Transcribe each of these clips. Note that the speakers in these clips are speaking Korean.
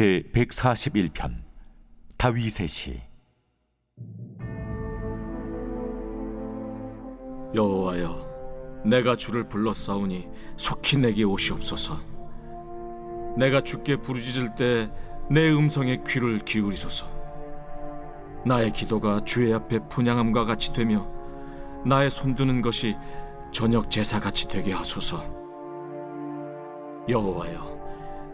제 141편 다윗의 시 여호와여, 내가 주를 불렀사오니 속히 내게 오시옵소서. 내가 주께 부르짖을 때 내 음성에 귀를 기울이소서. 나의 기도가 주의 앞에 분양함과 같이 되며 나의 손드는 것이 저녁 제사 같이 되게 하소서. 여호와여,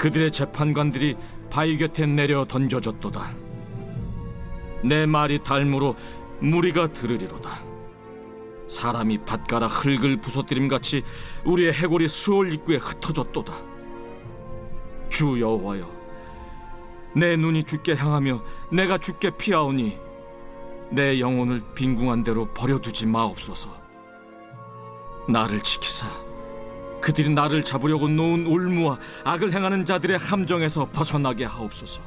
그들의 재판관들이 바위 곁에 내려 던져졌도다. 내 말이 달무로 무리가 들으리로다. 사람이 밭가라 흙을 부서뜨림 같이 우리의 해골이 수월 입구에 흩어졌도다. 주 여호와여, 내 눈이 주께 향하며 내가 주께 피하오니 내 영혼을 빈궁한 대로 버려두지 마옵소서. 나를 지키사 그들이 나를 잡으려고 놓은 올무와 악을 행하는 자들의 함정에서 벗어나게 하옵소서.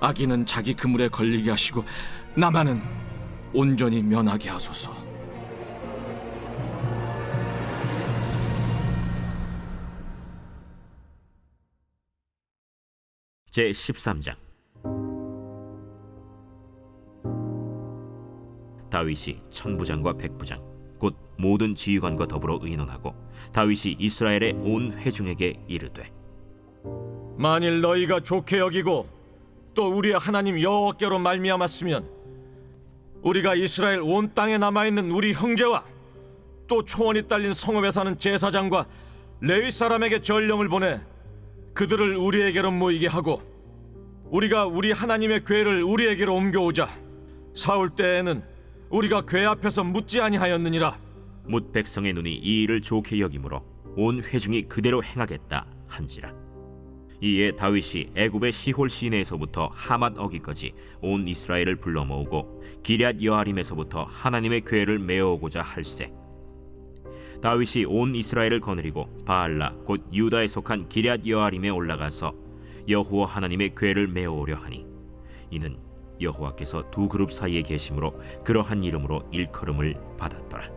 악인은 자기 그물에 걸리게 하시고 나만은 온전히 면하게 하소서. 제 13장 다윗이 천부장과 백부장 곧 모든 지휘관과 더불어 의논하고 다윗이 이스라엘의 온 회중에게 이르되 만일 너희가 좋게 여기고 또 우리의 하나님 여호와께로 말미암았으면 우리가 이스라엘 온 땅에 남아 있는 우리 형제와 또 초원이 딸린 성읍에 사는 제사장과 레위 사람에게 전령을 보내 그들을 우리에게로 모이게 하고 우리가 우리 하나님의 궤를 우리에게로 옮겨오자. 사울 때에는 우리가 궤 앞에서 묻지 아니하였느니라. 뭇 백성의 눈이 이 일을 좋게 여기므로 온 회중이 그대로 행하겠다 한지라. 이에 다윗이 애굽의 시홀 시내에서부터 하맛 어기까지 온 이스라엘을 불러 모으고 기럇 여아림에서부터 하나님의 궤를 메어오고자 할세. 다윗이 온 이스라엘을 거느리고 바알라 곧 유다에 속한 기럇 여아림에 올라가서 여호와 하나님의 궤를 메어오려 하니 이는 여호와께서 두 그룹 사이에 계심으로 그러한 이름으로 일컬음을 받았더라.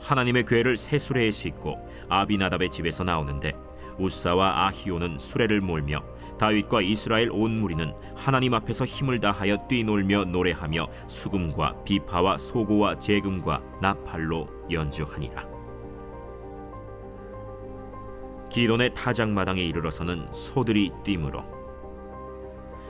하나님의 궤를 새 수레에 싣고 아비나답의 집에서 나오는데 우사와 아히오는 수레를 몰며 다윗과 이스라엘 온 무리는 하나님 앞에서 힘을 다하여 뛰놀며 노래하며 수금과 비파와 소고와 재금과 나팔로 연주하니라. 기돈의 타작마당에 이르러서는 소들이 뛰므로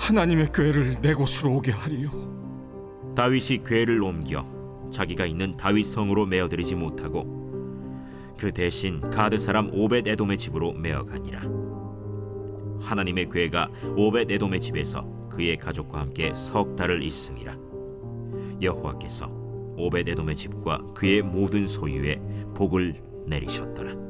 하나님의 궤를 내 곳으로 오게 하리요. 다윗이 궤를 옮겨 자기가 있는 다윗 성으로 메어들이지 못하고 그 대신 가드 사람 오벳 에돔의 집으로 메어가니라. 하나님의 궤가 오벳 에돔의 집에서 그의 가족과 함께 석 달을 있음이라. 여호와께서 오벳 에돔의 집과 그의 모든 소유에 복을 내리셨더라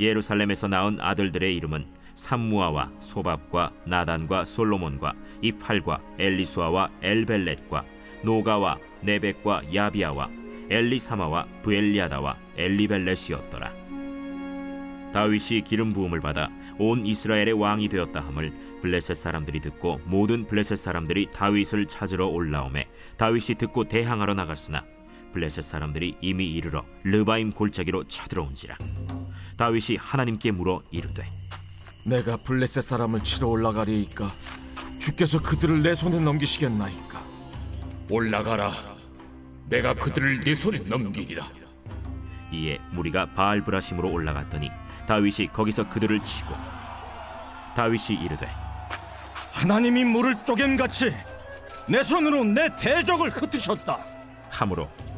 예루살렘에서 낳은 아들들의 이름은 삼무아와 소밥과 나단과 솔로몬과 이팔과 엘리수아와 엘벨렛과 노가와 네벡과 야비아와 엘리사마와 부엘리아다와 엘리벨렛이었더라. 다윗이 기름 부음을 받아 온 이스라엘의 왕이 되었다 함을 블레셋 사람들이 듣고 모든 블레셋 사람들이 다윗을 찾으러 올라오매 다윗이 듣고 대항하러 나갔으나 블레셋 사람들이 이미 이르러 르바임 골짜기로 쳐들어온지라 다윗이 하나님께 물어 이르되 내가 블레셋 사람을 치러 올라가리이까 주께서 그들을 내 손에 넘기시겠나이까 올라가라. 내가 그들을 네 손에 넘기리라. 이에 무리가 바알브라심으로 올라갔더니 다윗이 거기서 그들을 치고 다윗이 이르되 하나님이 물을 쪼개같이 내 손으로 내 대적을 흩으셨다 함으로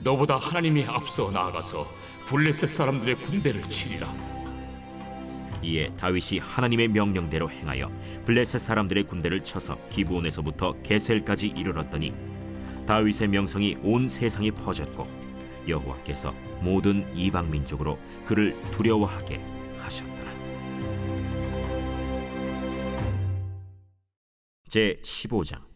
너보다 하나님이 앞서 나아가서 블레셋 사람들의 군대를 치리라. 이에 다윗이 하나님의 명령대로 행하여 블레셋 사람들의 군대를 쳐서 기브온에서부터 게셀까지 이르렀더니 다윗의 명성이 온 세상에 퍼졌고 여호와께서 모든 이방 민족으로 그를 두려워하게 하셨더라. 제 15장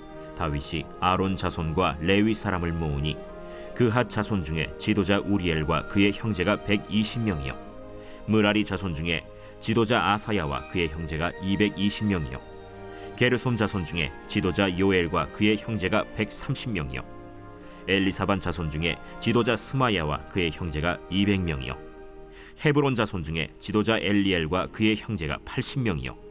다윗이 아론 자손과 레위 사람을 모으니 그 핫 자손 중에 지도자 우리엘과 그의 형제가 120명이요. 무라리 자손 중에 지도자 아사야와 그의 형제가 220명이요. 게르솜 자손 중에 지도자 요엘과 그의 형제가 130명이요. 엘리사반 자손 중에 지도자 스마야와 그의 형제가 200명이요. 헤브론 자손 중에 지도자 엘리엘과 그의 형제가 80명이요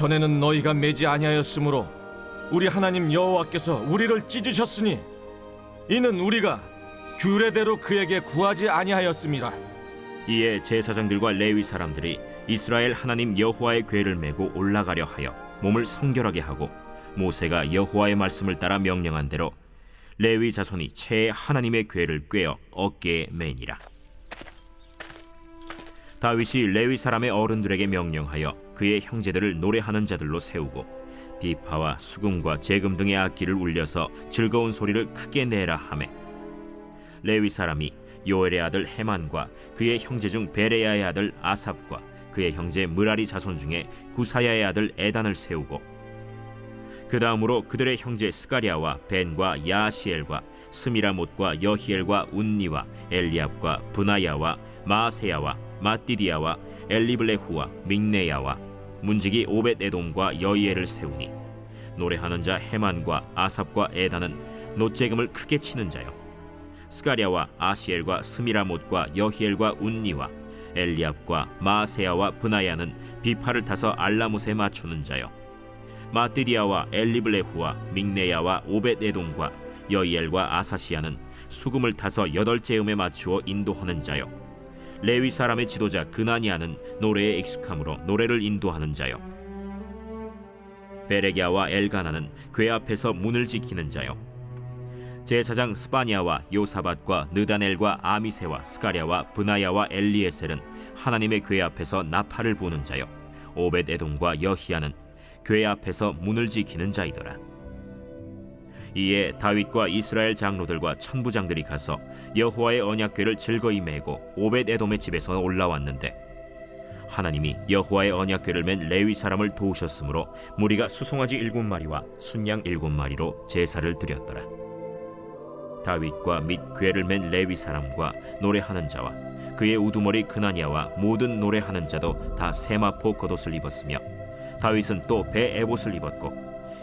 전에는 너희가 매지 아니하였으므로 우리 하나님 여호와께서 우리를 찢으셨으니 이는 우리가 규례대로 그에게 구하지 아니하였습니다. 이에 제사장들과 레위 사람들이 이스라엘 하나님 여호와의 궤를 메고 올라가려 하여 몸을 성결하게 하고 모세가 여호와의 말씀을 따라 명령한 대로 레위 자손이 채 하나님의 궤를 꿰어 어깨에 매니라 다윗이 레위 사람의 어른들에게 명령하여 그의 형제들을 노래하는 자들로 세우고 비파와 수금과 재금 등의 악기를 울려서 즐거운 소리를 크게 내라 하매. 레위 사람이 요엘의 아들 헤만과 그의 형제 중 베레야의 아들 아삽과 그의 형제 무라리 자손 중에 구사야의 아들 에단을 세우고 그 다음으로 그들의 형제 스가리아와 벤과 야시엘과 스미라못과 여히엘과 운니와 엘리압과 분하야와 마세야와 마띠디야와 엘리블레후와 믹네야와 문지기 오벳 에돔과 여이엘을 세우니 노래하는 자 헤만과 아삽과 에단은 노재금을 크게 치는 자요. 스가랴와 아시엘과 스미라못과 여히엘과 운니와 엘리압과 마세야와 브나야는 비파를 타서 알라못에 맞추는 자요. 마띠디아와 엘리블레후와 믹네야와 오벳에돔과 여이엘과 아사시아는 수금을 타서 여덟째 음에 맞추어 인도하는 자요 레위 사람의 지도자 그나니아는 노래에 익숙함으로 노래를 인도하는 자요. 베레기아와 엘가나는 궤 앞에서 문을 지키는 자요. 제사장 스바니아와 요사밧과 느다넬과 아미세와 스가랴와 브나야와 엘리에셀은 하나님의 궤 앞에서 나팔을 부는 자요. 오벳 에돔과 여히야는 궤 앞에서 문을 지키는 자이더라 이에 다윗과 이스라엘 장로들과 천부장들이 가서 여호와의 언약궤를 즐거이 메고 오벳 에돔의 집에서 올라왔는데 하나님이 여호와의 언약궤를 맨 레위 사람을 도우셨으므로 무리가 수송아지 일곱 마리와 순양 일곱 마리로 제사를 드렸더라. 다윗과 및 궤를 맨 레위 사람과 노래하는 자와 그의 우두머리 그나니아와 모든 노래하는 자도 다 세마포 겉옷을 입었으며 다윗은 또 배 에봇을 입었고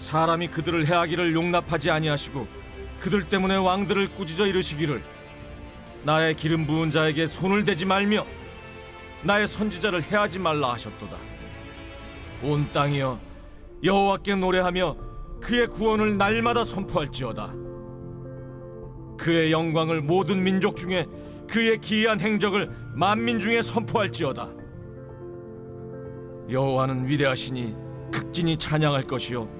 사람이 그들을 해하기를 용납하지 아니하시고 그들 때문에 왕들을 꾸짖어 이르시기를 나의 기름 부은 자에게 손을 대지 말며 나의 선지자를 해하지 말라 하셨도다. 온 땅이여 여호와께 노래하며 그의 구원을 날마다 선포할지어다. 그의 영광을 모든 민족 중에 그의 기이한 행적을 만민 중에 선포할지어다. 여호와는 위대하시니 극진히 찬양할 것이요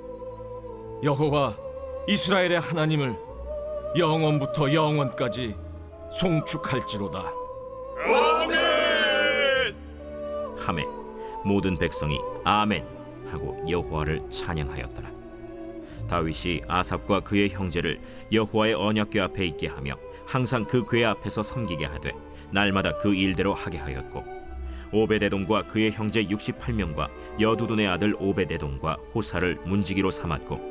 여호와 이스라엘의 하나님을 영원부터 영원까지 송축할지로다. 함에 모든 백성이 아멘 하고 여호와를 찬양하였더라. 다윗이 아삽과 그의 형제를 여호와의 언약궤 앞에 있게 하며 항상 그 궤 앞에서 섬기게 하되 날마다 그 일대로 하게 하였고 오베데돔과 그의 형제 68명과 여두둔의 아들 오베데돔과 호사를 문지기로 삼았고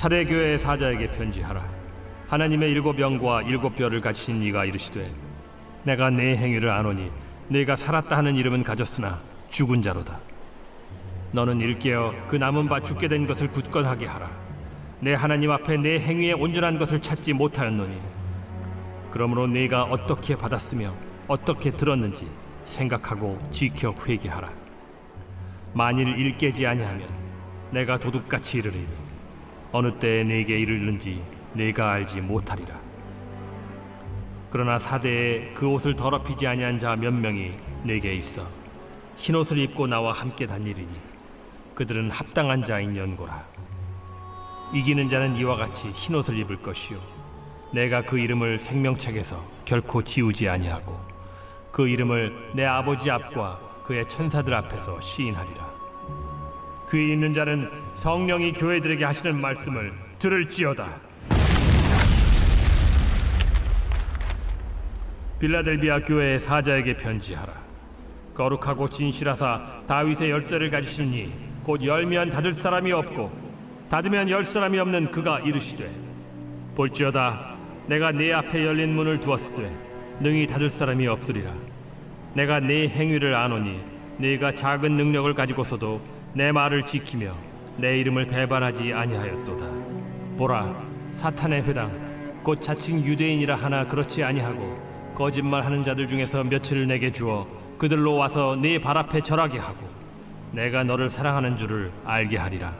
사대교회 사자에게 편지하라. 하나님의 일곱 영과 일곱 뼈를 가지신 이가 이르시되 내가 내 행위를 아노니 내가 살았다 하는 이름은 가졌으나 죽은 자로다. 너는 일깨어 그 남은 바 죽게 된 것을 굳건하게 하라. 내 하나님 앞에 내 행위에 온전한 것을 찾지 못하였노니 그러므로 네가 어떻게 받았으며 어떻게 들었는지 생각하고 지켜 회개하라. 만일 일깨지 아니하면 내가 도둑같이 이르리니 어느 때에 내게 이르는지 내가 알지 못하리라. 그러나 사대에 그 옷을 더럽히지 아니한 자 몇 명이 내게 있어 흰 옷을 입고 나와 함께 다니리니 그들은 합당한 자인 연고라. 이기는 자는 이와 같이 흰 옷을 입을 것이요 내가 그 이름을 생명책에서 결코 지우지 아니하고 그 이름을 내 아버지 앞과 그의 천사들 앞에서 시인하리라. 귀 있는 자는 성령이 교회들에게 하시는 말씀을 들을지어다. 빌라델비아 교회의 사자에게 편지하라. 거룩하고 진실하사 다윗의 열쇠를 가지시니 곧 열면 닫을 사람이 없고 닫으면 열 사람이 없는 그가 이르시되 볼지어다 내가 네 앞에 열린 문을 두었으되 능히 닫을 사람이 없으리라. 내가 네 행위를 아노니 네가 작은 능력을 가지고서도 내 말을 지키며 내 이름을 배반하지 아니하였도다. 보라, 사탄의 회당 곧 자칭 유대인이라 하나 그렇지 아니하고 거짓말하는 자들 중에서 며칠을 내게 주어 그들로 와서 네 발 앞에 절하게 하고 내가 너를 사랑하는 줄을 알게 하리라.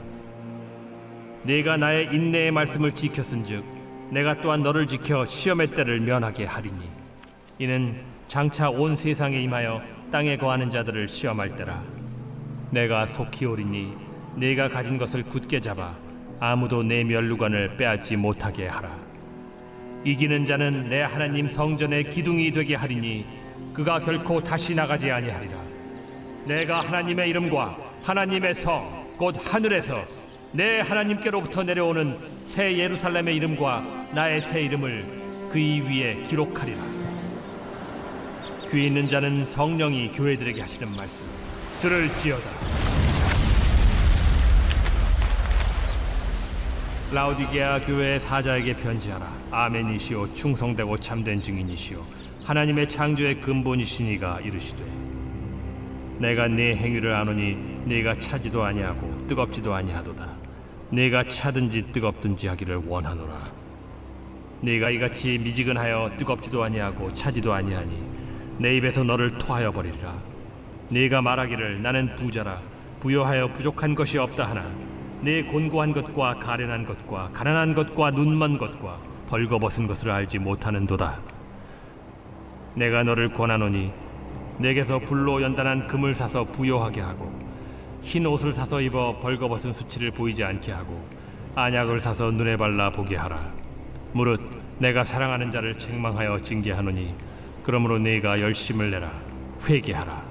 네가 나의 인내의 말씀을 지켰은즉 내가 또한 너를 지켜 시험의 때를 면하게 하리니 이는 장차 온 세상에 임하여 땅에 거하는 자들을 시험할 때라. 내가 속히 오리니 네가 가진 것을 굳게 잡아 아무도 내 멸루관을 빼앗지 못하게 하라. 이기는 자는 내 하나님 성전의 기둥이 되게 하리니 그가 결코 다시 나가지 아니하리라. 내가 하나님의 이름과 하나님의 성 곧 하늘에서 내 하나님께로부터 내려오는 새 예루살렘의 이름과 나의 새 이름을 그이 위에 기록하리라. 귀 있는 자는 성령이 교회들에게 하시는 말씀 들을지어다. 라우디게아 교회의 사자에게 편지하라. 아멘이시오 충성되고 참된 증인이시오. 하나님의 창조의 근본이시니가 이르시되 내가 네 행위를 아노니 네가 차지도 아니하고 뜨겁지도 아니하도다. 네가 차든지 뜨겁든지 하기를 원하노라. 네가 이같이 미지근하여 뜨겁지도 아니하고 차지도 아니하니 내 입에서 너를 토하여 버리리라. 네가 말하기를 나는 부자라 부여하여 부족한 것이 없다 하나 네 곤고한 것과 가련한 것과 가난한 것과 눈먼 것과 벌거벗은 것을 알지 못하는도다. 내가 너를 권하노니 내게서 불로 연단한 금을 사서 부여하게 하고 흰 옷을 사서 입어 벌거벗은 수치를 보이지 않게 하고 안약을 사서 눈에 발라 보게 하라. 무릇 내가 사랑하는 자를 책망하여 징계하노니 그러므로 네가 열심을 내라 회개하라.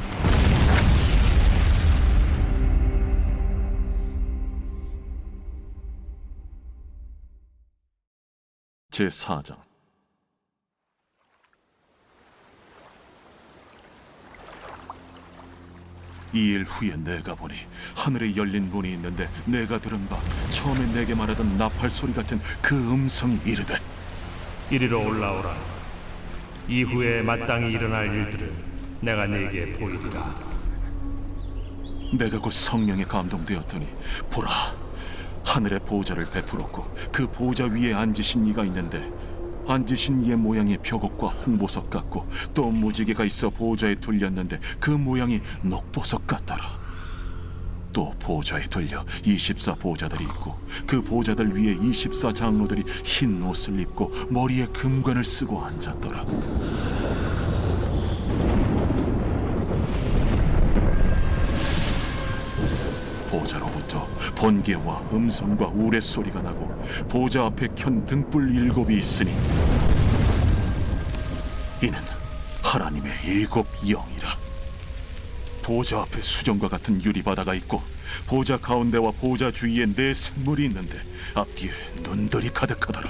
제 4장 이 일 후에 내가 보니 하늘에 열린 문이 있는데 내가 들은 바 처음에 내게 말하던 나팔 소리 같은 그 음성이 이르되 이리로 올라오라. 이후에 마땅히 일어날 일들을 내가 네게 보이리라. 내가 곧 성령에 감동되었더니 보라 하늘의 보좌를 베풀었고 그 보좌 위에 앉으신 이가 있는데 앉으신 이의 모양이 벽옥과 홍보석 같고 또 무지개가 있어 보좌에 둘렸는데 그 모양이 녹보석 같더라. 또 보좌에 둘려 24 보좌들이 있고 그 보좌들 위에 24 장로들이 흰 옷을 입고 머리에 금관을 쓰고 앉았더라 보좌로부터 번개와 음성과 우레소리가 나고 보좌 앞에 켠 등불 일곱이 있으니 이는 하나님의 일곱 영이라. 보좌 앞에 수정과 같은 유리바다가 있고 보좌 가운데와 보좌 주위에 네 생물이 있는데 앞뒤에 눈들이 가득하더라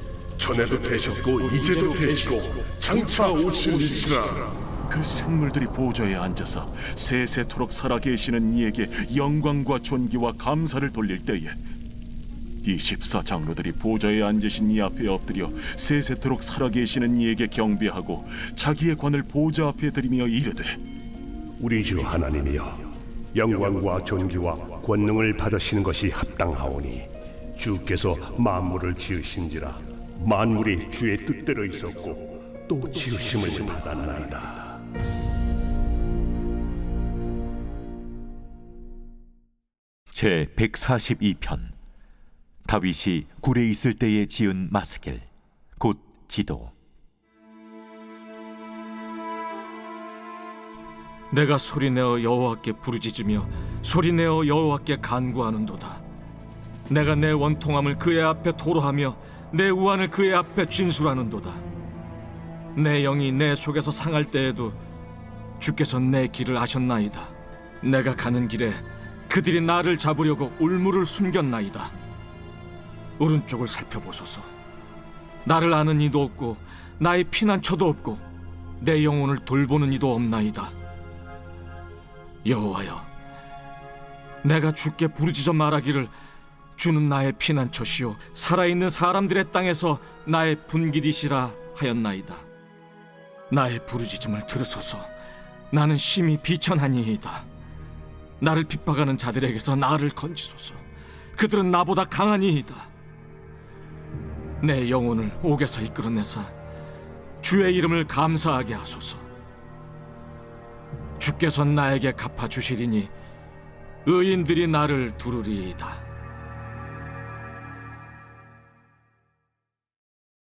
전에도 되셨고 이제도 되시고 장차 오실이시라. 그 생물들이 보좌에 앉아서 세세토록 살아계시는 이에게 영광과 존귀와 감사를 돌릴 때에 24 장로들이 보좌에 앉으신 이 앞에 엎드려 세세토록 살아계시는 이에게 경배하고 자기의 관을 보좌 앞에 들이며 이르되 우리 주 하나님이여 영광과 존귀와 권능을 받으시는 것이 합당하오니 주께서 만물을 지으신지라 만물이 주의 뜻대로 있었고 또 지으심을 받았나이다. 제 142편. 다윗이 굴에 있을 때에 지은 마스길. 곧 기도. 내가 소리내어 여호와께 부르짖으며 소리내어 여호와께 간구하는도다. 내가 내 원통함을 그의 앞에 토로하며 내 우환을 그의 앞에 진술하는도다. 내 영이 내 속에서 상할 때에도 주께서 내 길을 아셨나이다. 내가 가는 길에 그들이 나를 잡으려고 울무를 숨겼나이다. 오른쪽을 살펴보소서. 나를 아는 이도 없고 나의 피난처도 없고 내 영혼을 돌보는 이도 없나이다. 여호와여, 내가 주께 부르짖어 말하기를 주는 나의 피난처시요 살아있는 사람들의 땅에서 나의 분기디시라 하였나이다. 나의 부르짖음을 들으소서. 나는 심히 비천하니이다. 나를 핍박하는 자들에게서 나를 건지소서. 그들은 나보다 강하니이다. 내 영혼을 옥에서 이끌어내사 주의 이름을 감사하게 하소서. 주께서 나에게 갚아 주시리니 의인들이 나를 두르리이다.